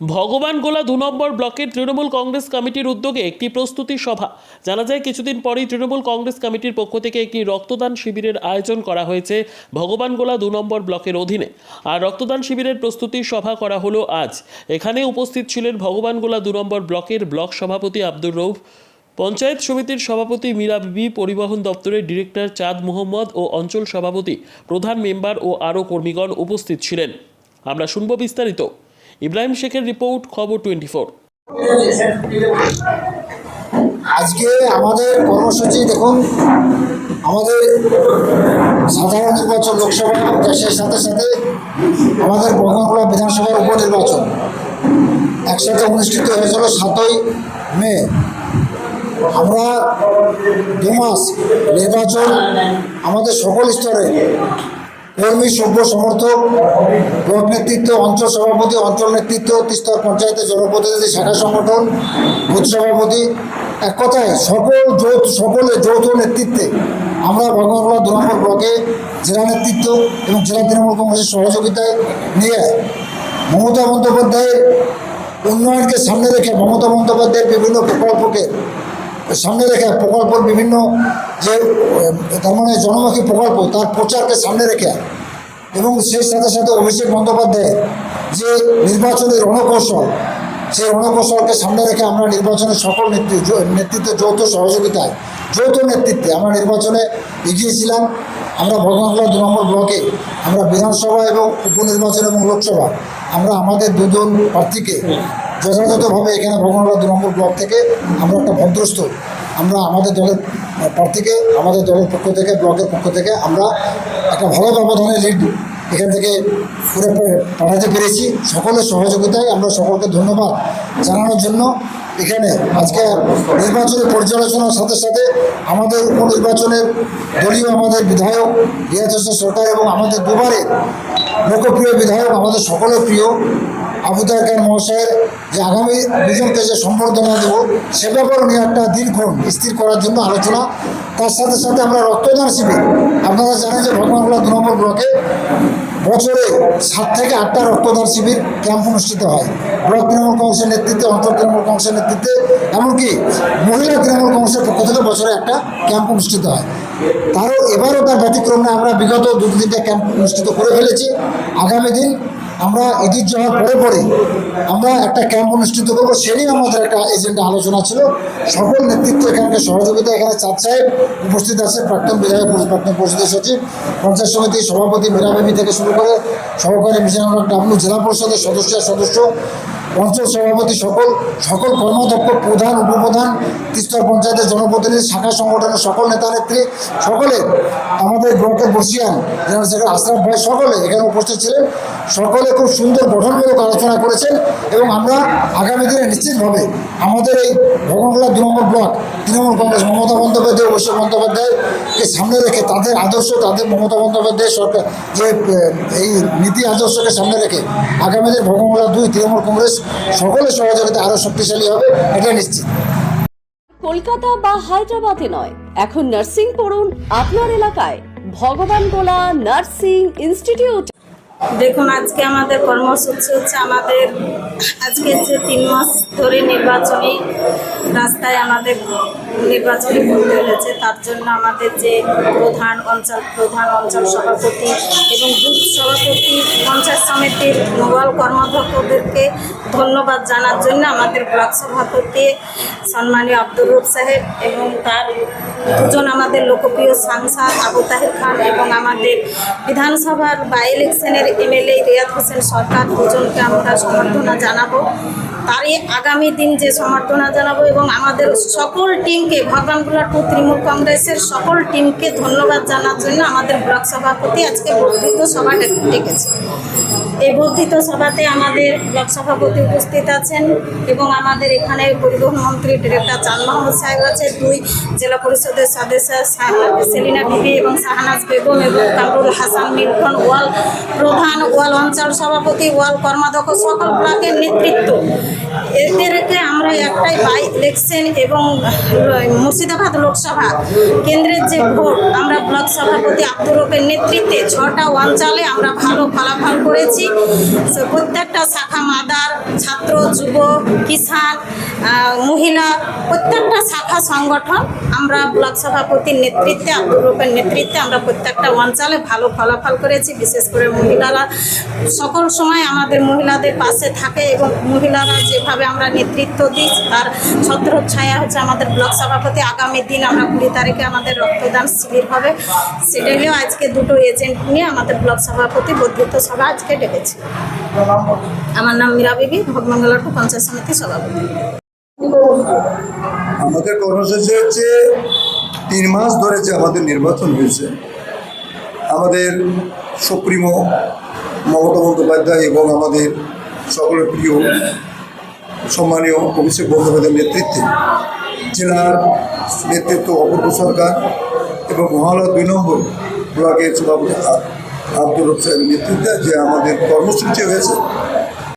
ভগবানগোলা দু নম্বর ব্লকের তৃণমূল কংগ্রেস কমিটির উদ্যোগে একটি প্রস্তুতি সভা। জানা যায়, কিছুদিন পরেই তৃণমূল কংগ্রেস কমিটির পক্ষ থেকে একটি রক্তদান শিবিরের আয়োজন করা হয়েছে ভগবান গোলা দু নম্বর ব্লকের অধীনে। আর রক্তদান শিবিরের প্রস্তুতি সভা করা হলো আজ। এখানে উপস্থিত ছিলেন ভগবান গোলা দু নম্বর ব্লকের ব্লক সভাপতি আব্দুর রৌফ পঞ্চায়েত সমিতির সভাপতি মীরা বিবি, পরিবহন দপ্তরের ডিরেক্টর চাঁদ মোহাম্মদ ও অঞ্চল সভাপতি প্রধান মেম্বার ও আরও কর্মীগণ উপস্থিত ছিলেন। আমরা শুনব বিস্তারিত। ইব্রাহিম শেখের রিপোর্ট, খবর টোয়েন্টি ফোর। আজকে আমাদের কর্মসূচি, দেখুন, আমাদের সাধারণ নির্বাচন লোকসভা দেশের সাথে সাথে আমাদের বহনগুলা বিধানসভার উপনির্বাচন। একসাথে অনুষ্ঠিত হয়েছিল সাতই মে। আমরা দু মাস নির্বাচন আমাদের সকল স্তরে কর্মী সভ্য সমর্থক ব্লক নেতৃত্ব, অঞ্চল সভাপতি, অঞ্চল নেতৃত্ব তিস্তর পঞ্চায়েতের জনপ্রতিনিধি শাখা সংগঠন, বুথ সভাপতি। এক কথায়, সকল যৌথ, সকলে যৌথ নেতৃত্বে আমরা ভগবানগোলা দু নম্বর ব্লকে জেলা নেতৃত্ব এবং জেলা তৃণমূল কংগ্রেসের সহযোগিতায় নিয়ে মমতা বন্দ্যোপাধ্যায়ের উন্নয়নকে সামনে রেখে মমতা বন্দ্যোপাধ্যায়ের বিভিন্ন প্রকল্পকে সামনে রেখে প্রকল্প বিভিন্ন যে তার মানে জনমুখী প্রকল্প, তার প্রচারকে সামনে রেখে এবং সেই সাথে সাথে অভিষেক বন্দ্যোপাধ্যায় যে নির্বাচনের রণকৌশল, সেই রণকৌশলকে সামনে রেখে আমরা নির্বাচনের সকল নেতৃত্ব নেতৃত্বে যৌথ সহযোগিতায়, যৌথ নেতৃত্বে আমরা নির্বাচনে এগিয়েছিলাম। আমরা ভগবানগোলা দু নম্বর ব্লকে, আমরা বিধানসভা এবং উপনির্বাচন এবং লোকসভা, আমরা আমাদের দুজন প্রার্থীকে যথাযথভাবে এখানে ভগবানগোলা দু নম্বর ব্লক থেকে আমরা একটা ভদ্রস্থ, আমরা আমাদের দলের প্রার্থীকে, আমাদের দলের পক্ষ থেকে, ব্লকের পক্ষ থেকে আমরা একটা ভালো ব্যবধানে লিড এখান থেকে করে পাঠাতে পেরেছি। সকলের সহযোগিতায় আমরা সকলকে ধন্যবাদ জানানোর জন্য এখানে আজকে নির্বাচনী পর্যালোচনার সাথে সাথে আমাদের উপনির্বাচনের দলীয় আমাদের বিধায়ক রিয়াজ সরকার এবং আমাদের দুবারে লোকপ্রিয় বিধায়ক আমাদের সকলের প্রিয় আবু তাহের মহাশয়ের যে আগামী দুজনকে যে সম্বর্ধনা দেব, সে ব্যাপারে নিয়ে একটা দিনক্ষণ স্থির করার জন্য আলোচনা। তার সাথে সাথে আমরা রক্তদান শিবির, আপনারা জানেন যে ভগবানগোলা দু নম্বর ব্লকে বছরে সাত থেকে আটটা রক্তদান শিবির ক্যাম্প অনুষ্ঠিত হয়। ব্লক তৃণমূল কংগ্রেসের নেতৃত্বে, অঞ্চল তৃণমূল কংগ্রেসের নেতৃত্বে, এমনকি মহিলা তৃণমূল কংগ্রেসের পক্ষ থেকে বছরে একটা ক্যাম্প অনুষ্ঠিত হয়। তারও এবারও তার ব্যতিক্রমে আমরা বিগত দু তিনটা ক্যাম্প অনুষ্ঠিত করে ফেলেছি। আগামী দিন আমরা ঈদুল যাওয়ার পরে পরে আমরা একটা ক্যাম্প অনুষ্ঠিত করব। সেটাই আমাদের একটা এজেন্ডা আলোচনা ছিল। সকল নেতৃত্ব এখানকার সহযোগিতা এখানে চাঁদ সাহেব উপস্থিত আছে, প্রাক্তন বিধায়ক প্রাক্তন পরিষদের সচিব, পঞ্চায়েত সমিতির সভাপতি মেরামেমি থেকে শুরু করে সহকারী মিশন ডাবলু জেলা পরিষদের সদস্য সদস্য অঞ্চল সভাপতি সকল সকল কর্মাধ্যক্ষ, প্রধান, উপপ্রধান, তিস্তর পঞ্চায়েতের জনপ্রতিনিধি, শাখা সংগঠনের সকল নেতা নেত্রী, সকলে আমাদের ব্লকের বর্ষিয়ান জেনারেল সেক্রেটারি আশরাফ ভাই সকলে এখানে উপস্থিত ছিলেন। সকলে খুব সুন্দর গঠনমূলক আলোচনা করেছেন এবং আমরা আগামী দিনে নিশ্চিতভাবে আমাদের এই ভগবানগোলা দু নম্বর ব্লক, তৃণমূল কংগ্রেস, মমতা বন্দ্যোপাধ্যায় অভিষেক বন্দ্যোপাধ্যায়কে সামনে রেখে তাদের আদর্শ, তাদের মমতা বন্দ্যোপাধ্যায় সরকার, যে এই নীতি আদর্শকে সামনে রেখে আগামী দিনে ভগবানগোলা দুই তৃণমূল কংগ্রেস সকলের সহযোগিতা আরও শক্তিশালী হবে এটা নিশ্চিত। কলকাতা বা হায়দ্রাবাদে নয় এখন নার্সিং পড়ুন আপনার এলাকায়। ভগবান গোলা নার্সিং ইনস্টিটিউট। দেখুন আজকে আমাদের কর্মসূচি হচ্ছে আমাদের আজকে যে তিন মাস ধরে নির্বাচনী রাস্তায় আমাদের নির্বাচনী করতে হয়েছে। তার জন্য আমাদের যে প্রধান অঞ্চল প্রধান অঞ্চল সভাপতি এবং বুথ সভাপতি, পঞ্চায়েত সমিতির নোবাল কর্মাধ্যক্ষদেরকে ধন্যবাদ জানার জন্য আমাদের ব্লক সভাপতি সম্মানীয় আব্দুর রুফ সাহেব এবং তার দুজন আমাদের লোকপ্রিয় সাংসদ আবু তাহের খান এবং আমাদের বিধানসভার বাই ইলেকশনের এমএলএ রিয়াদ হোসেন সরকার দুজনকে আমরা সমর্থনা জানাব। তারই আগামী দিন যে সমর্থনা জানাব এবং আমাদের সকল টিমকে, ভগবানগুলা টু, তৃণমূল কংগ্রেসের সকল টিমকে ধন্যবাদ জানার জন্য আমাদের ব্লক সভাপতি আজকে বর্ধিত সভা ডেকেছে এই বর্ধিত সভাতে আমাদের ব্লক সভাপতি উপস্থিত আছেন এবং আমাদের এখানে পরিবহন মন্ত্রী ডিরেক্টর চাঁদ মোহাম্মদ সাহেব আছে, দুই জেলা পরিষদের সদস্য সেলিনা বিবি এবং শাহনাজ বেগম এবং কামরুল হাসান মিল্টন ওয়াল প্রধান ওয়াল অঞ্চল সভাপতি, ওয়াল কর্মাধ্যক্ষ, সকল ব্লকের নেতৃত্ব। এদেরকে আমরা একটাই বাই ইলেকশন এবং মুর্শিদাবাদ লোকসভা কেন্দ্রের যে ভোট, আমরা ব্লক সভাপতি আব্দুর নেতৃত্বে ছটা অঞ্চলে আমরা ভালো ফলাফল করেছি। প্রত্যেকটা শাখা মাদার, ছাত্র, যুব, কিষাণ মহিলা, প্রত্যেকটা শাখা সংগঠন আমরা ব্লক সভাপতির নেতৃত্বে, আব্দুর রূপের নেতৃত্বে আমরা প্রত্যেকটা অঞ্চলে ভালো ফলাফল করেছি। বিশেষ করে মহিলারা সকল সময় আমাদের মহিলাদের পাশে থাকে এবং মহিলারা যেভাবে আমরা নেতৃত্ব দিই। তার ছত্রছায়া হচ্ছে আমাদের ব্লক সভাপতি। আগামী দিন আমরা কুড়ি তারিখে আমাদের রক্তদান শিবির হবে। সেটা নিয়েও আজকে দুটো এজেন্ট নিয়ে আমাদের ব্লক সভাপতি বর্ধিত সভা আজকে ডেকেছে। আমার নাম মীরা বিবি ভগমঙ্গলাটু পঞ্চায়েত সমিতি সভাপতি। আমাদের কর্মসূচি হচ্ছে তিন মাস ধরে যে আমাদের নির্বাচন হয়েছে। আমাদের সুপ্রিমো মমতা বন্দ্যোপাধ্যায় এবং আমাদের সকলের প্রিয় সম্মানীয় অভিষেক বন্দ্যোপাধ্যায়ের নেতৃত্বে জেলার নেতৃত্ব অপূর্ব সরকার এবং মহালয় দুই নম্বর ব্লকের সভাপতি আব্দুল হোসেনের নেতৃত্বে যে আমাদের কর্মসূচি হয়েছে